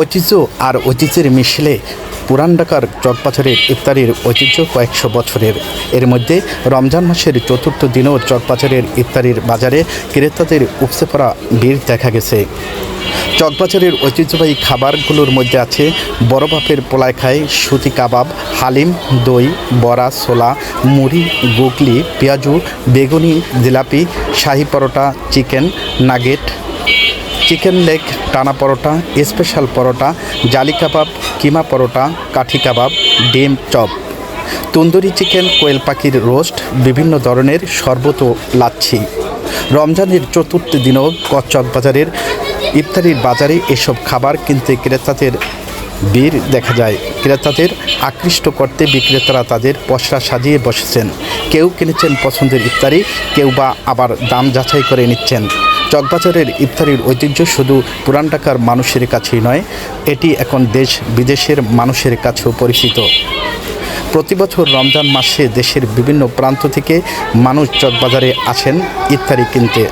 ঐতিহ্য আর ঐতিহ্যের মিশেলে পুরান ঢাকার চকপাথরের ইফতারির ঐতিহ্য কয়েকশো বছরের। এর মধ্যে রমজান মাসের চতুর্থ দিনেও চকপাথরের ইফতারির বাজারে ক্রেতাদের উপসে পড়া ভিড় দেখা গেছে। চকবাজারের ঐতিহ্যবাহী খাবারগুলোর মধ্যে আছে বড় বাপের পোলায় খায়, সুতি কাবাব, হালিম, দই, বড়া, ছোলা, মুড়ি, গুগলি, পেঁয়াজু, বেগুনি, jalebi, shahi paratha, chicken, nugget chicken leg, টানা পরোটা, স্পেশাল পরোটা, জালি কাবাব, কিমা পরোটা, কাঠি কাবাব, ডিম চপ। তন্দুরি চিকেন, কোয়েল পাখির রোস্ট, বিভিন্ন ধরনের শরবত লাচ্ছি। রমজানের চতুর্থ দিনও কচ্চক বাজারের ইফতারির বাজারে এসব খাবার কিনতে ক্রেতাদের ভিড় দেখা যায়। ক্রেতাদের আকৃষ্ট করতে বিক্রেতারা তাদের পসরা সাজিয়ে বসেছেন। কেউ কিনেছেন পছন্দের ইফতারি, কেউ বা আবার দাম যাচাই করে নিচ্ছেন। চকবাজারের ইফতারির ঐতিহ্য শুধু পুরান ঢাকার মানুষের কাছেই নয়, এটি এখন দেশ বিদেশের মানুষের কাছেও পরিচিত। প্রতি বছর রমজান মাসে দেশের বিভিন্ন প্রান্ত থেকে মানুষ চকবাজারে আসেন ইফতারি কিনতে।